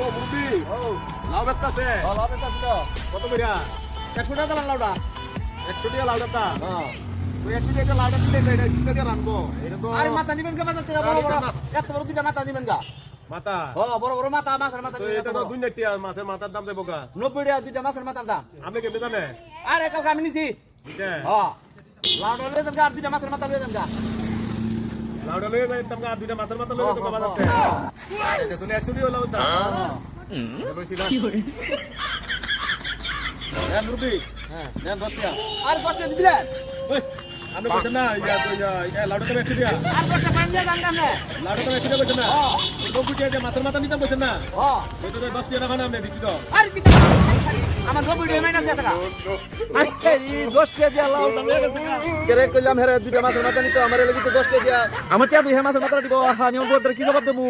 ও মুরবি ও লাউ আছে। ও লাভ আছে তো। কত কইরা? একশো টাকা দিলাম লাউটা। একশো টাকা হ্যাঁ মাথা নিবেন কা মাথা? থেকে বড় বড় এত বড় দুইটা মাথা নিবেন কা? মাথা? ও বড় বড় মাথা মাছের মাথা এটা তো দুই টাকা মাছের মাথার দাম দেবো কা? নব্বই টাকা দুইটা মাছের মাথার দাম। আপনি কেমনি জানে? আরে কালকে আমি নিছি। বুঝছে হ। লাউটা লয়ে দেন আর দুইটা মাছের মাথা দেন কা। লাউডা লয়ে যাই তোমরা আর দুইটা মাছের মাথা লয়ে তো বাজাতে এটা তো টাকা লাউডা হ্যাঁ হ্যাঁ দেন দশ টাকা। আর দশ টাকা দিলেন আপনি বলছেন না ইয়া তো ইয়া লাউডা তো একশো টাকা আর দশ টাকা পানি দিয়ে দাম দাম লাউডা তো একশো টাকা বলছেন না। মাছের মাথা নিতাম বলছেন না? হ। ওই তো দশ টাকা না আপনি দিছি তো আর কি আমার নব্বই টাকা মাইনাস দিয়ে টাকা দশ টাকা দিয়া লাউটা দামে গেছে গা। কেরে কইলাম হেরে দুইটা মাছের মাথা নিতে আমারে লাগি তো টাকা দিয়া আমার টিয়া দুই মাছের মাথা দিব হা নিয়ম কি জবাব দেবো